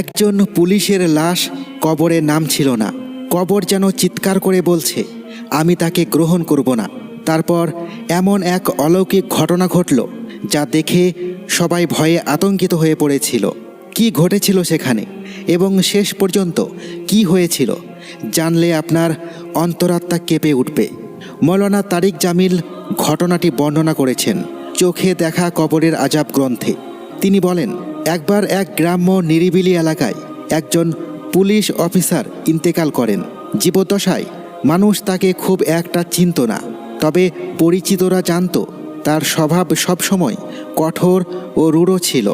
একজন পুলিশের লাশ কবরে নাম ছিল না। কবর যেন চিৎকার করে বলছে, আমি তাকে গ্রহণ করব না। তারপর এমন এক অলৌকিক ঘটনা ঘটল, যা দেখে সবাই ভয়ে আতঙ্কিত হয়ে পড়েছিল। কি ঘটেছিল সেখানে এবং শেষ পর্যন্ত কি হয়েছিল, জানলে আপনার অন্তরাত্মা কেঁপে উঠবে। মৌলানা তারিক জামিল ঘটনাটি বর্ণনা করেছেন, চোখে দেখা কবরের আজাব গ্রন্থে। তিনি বলেন একবার এক গ্রাম্য নিরিবিলি এলাকায় একজন পুলিশ অফিসার ইন্তেকাল করেন। জীবদ্দশায় মানুষ তাকে খুব একটা চিনত না, তবে পরিচিতরা জানত তার স্বভাব সবসময় কঠোর ও রূঢ় ছিল।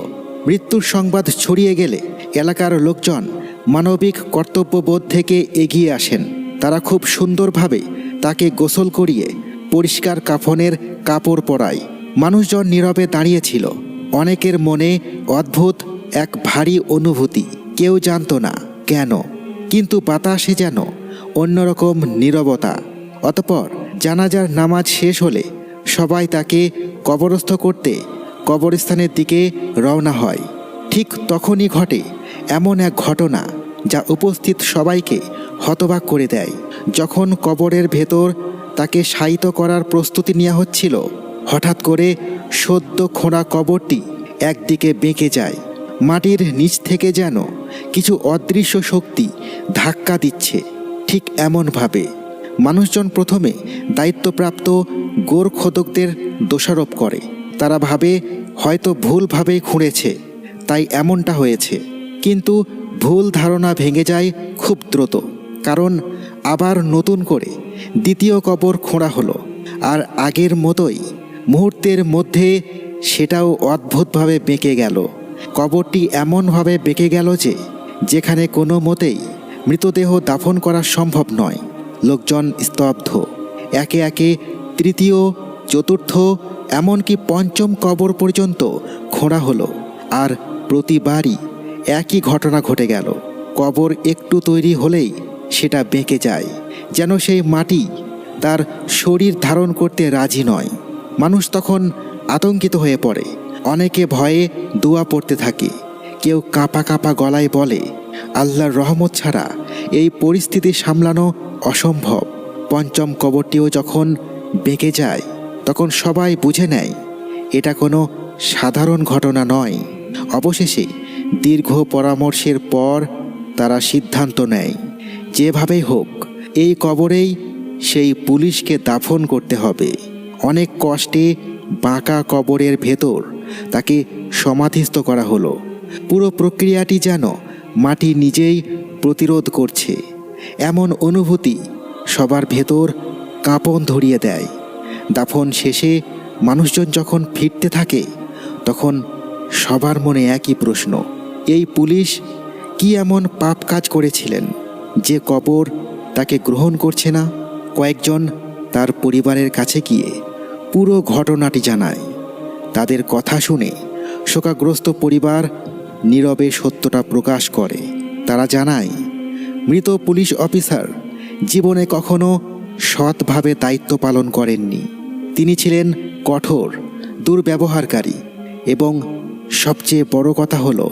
মৃত্যুর সংবাদ ছড়িয়ে গেলে এলাকার লোকজন মানবিক কর্তব্যবোধ থেকে এগিয়ে আসেন। তারা খুব সুন্দরভাবে তাকে গোসল করিয়ে পরিষ্কার কাফনের কাপড় পরায়। মানুষজন নীরবে দাঁড়িয়েছিল অনেকের মনে অদ্ভুত এক ভারী অনুভূতি। কেউ জানতো না, কেন? কিন্তু বাতাসে যেন অন্যরকম নীরবতা। অতপর জানাজার নামাজ শেষ হলে সবাই তাকে কবরস্থ করতে কবরস্থানের দিকে রওনা হয়। ঠিক তখনই ঘটে এমন এক ঘটনা যা উপস্থিত সবাইকে হতবাক করে দেয়। যখন কবরের ভেতর তাকে শায়িত করার প্রস্তুতি নেওয়া হচ্ছিল হঠাৎ করে সদ্য খোঁড়া কবরটি একদিকে বেঁকে যায়। মাটির নিচ থেকে যেন কিছু অদৃশ্য শক্তি ধাক্কা দিচ্ছে, ঠিক এমনভাবে। মানুষজন প্রথমে দায়িত্বপ্রাপ্ত গোরখোদকদের দোষারোপ করে। তারা ভাবে, হয়তো ভুলভাবে খুঁড়েছে, তাই এমনটা হয়েছে। কিন্তু ভুল ধারণা ভেঙে যায় খুব দ্রুত, কারণ আবার নতুন করে দ্বিতীয় কবর খোঁড়া হলো। আর আগের মতোই মুহূর্তের মধ্যে সেটাও অদ্ভুতভাবে বেঁকে গেল। কবরটি এমনভাবে বেঁকে গেল যে, যেখানে কোনো মতেই মৃতদেহ দাফন করা সম্ভব নয়। লোকজন স্তব্ধ। একে একে তৃতীয়, চতুর্থ, এমনকি পঞ্চম কবর পর্যন্ত খোঁড়া হলো। আর প্রতিবারই একই ঘটনা ঘটে গেল। কবর একটু তৈরি হলেই সেটা বেঁকে যায়। যেন সেই মাটি তার শরীর ধারণ করতে রাজি নয়। মানুষ তখন আতঙ্কিত হয়ে পড়ে। অনেকে ভয়ে দোয়া পড়তে থাকে। কেউ কাঁপা কাঁপা গলায় বলে, আল্লাহর রহমত ছাড়া এই পরিস্থিতি সামলানো অসম্ভব। পঞ্চম কবরটিও যখন বেঁকে যায়, তখন সবাই বুঝে নেয়, এটা কোনো সাধারণ ঘটনা নয়। অবশেষে দীর্ঘ পরামর্শের পর তারা সিদ্ধান্ত নেয়, যেভাবেই হোক, এই কবরেই সেই পুলিশকে দাফন করতে হবে। অনেক কষ্টে বাঁকা কবরের ভেতর তাকে সমাধিস্থ করা হলো। পুরো প্রক্রিয়াটি যেন মাটি নিজেই প্রতিরোধ করছে। এমন অনুভূতি সবার ভেতর কাঁপন ধরিয়ে দেয়। দাফন শেষে মানুষজন যখন ফিরতে থাকে, তখন সবার মনে একই প্রশ্ন, এই পুলিশ কি এমন পাপ কাজ করেছিলেন যে কবর তাকে গ্রহণ করছে না? কয়েকজন তার পরিবারের কাছে গিয়ে পুরো ঘটনাটি জানায়। তাদের কথা শুনে শোকাগ্রস্ত পরিবার নীরবে সত্যটা প্রকাশ করে। তারা জানায়, মৃত পুলিশ অফিসার জীবনে কখনো সৎভাবে দায়িত্ব পালন করেননি। তিনি ছিলেন কঠোর, দুর্ব্যবহারকারী এবং সবচেয়ে বড় কথা হলো,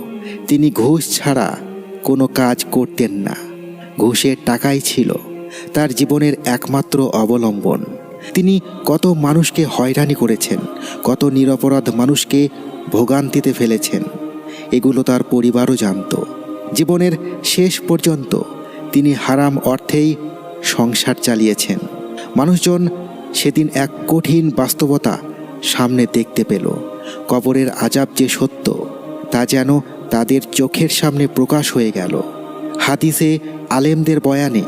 তিনি ঘুষ ছাড়া কোনো কাজ করতেন না। ঘুষের টাকাই ছিল তার জীবনের একমাত্র অবলম্বন। তিনি কত মানুষকে হয়রানি করেছেন, কত নিরপরাধ মানুষকে ভোগান্তিতে ফেলেছেন। এগুলো তার পরিবারও জানত। জীবনের শেষ পর্যন্ত তিনি হারাম অর্থেই সংসার চালিয়েছেন। মানুষজন সেদিন এক কঠিন বাস্তবতা সামনে দেখতে পেল। কবরের আজাব যে সত্য, তা যেন তাদের চোখের সামনে প্রকাশ হয়ে গেল। হাদিসে আলেমদের বয়ানে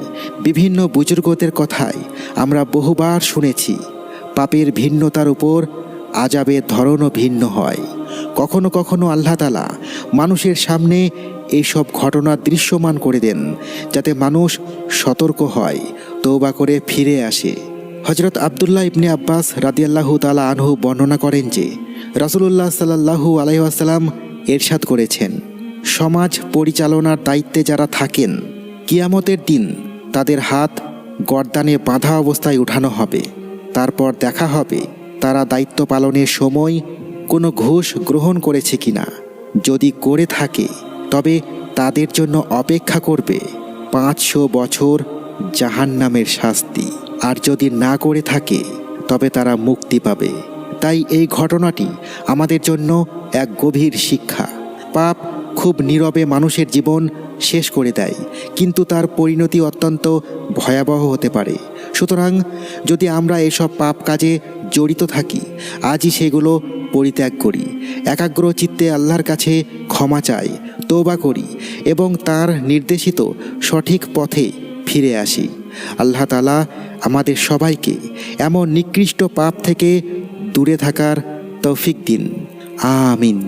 বিভিন্ন বুজুর্গদের কথায় আমরা বহুবার শুনেছি। পাপের ভিন্নতার উপর আজাবের ধরনও ভিন্ন হয়। কখনো কখনো আল্লাহ তালা মানুষের সামনে এইসব ঘটনা দৃশ্যমান করে দেন, যাতে মানুষ সতর্ক হয় তৌবা করে ফিরে আসে। হজরত আবদুল্লাহ ইবনে আব্বাস রাদিয়াল্লাহু তালা আনহু বর্ণনা করেন যে, রাসুলুল্লাহ সাল্লাহু আলাইসাল্লাম এরশাদ করেছেন। সমাজ পরিচালনার দায়িত্বে যারা থাকেন, কিয়ামতের দিন তাদের হাত গর্দানে বাঁধা অবস্থায় উঠানো হবে। তারপর দেখা হবে তারা দায়িত্ব পালনের সময় কোনো ঘুষ গ্রহণ করেছে কিনা। যদি করে থাকে, তবে তাদের জন্য অপেক্ষা করবে পাঁচশো বছর জাহান্নামের শাস্তি। আর যদি না করে থাকে, তবে তারা মুক্তি পাবে। তাই এই ঘটনাটি আমাদের জন্য এক গভীর শিক্ষা। পাপ খুব নীরবে মানুষের জীবন শেষ করে দেয়, কিন্তু তার পরিণতি অত্যন্ত ভয়াবহ হতে পারে। সুতরাং, যদি আমরা এসব পাপ কাজে জড়িত থাকি, আজই সেগুলো পরিত্যাগ করি, একাগ্র চিত্তে আল্লাহর কাছে ক্ষমা চাই তোবা করি এবং তার নির্দেশিত সঠিক পথে ফিরে আসি। আল্লাহ তালা আমাদের সবাইকে এমন নিকৃষ্ট পাপ থেকে দূরে থাকার তৌফিক দিন। আমিন।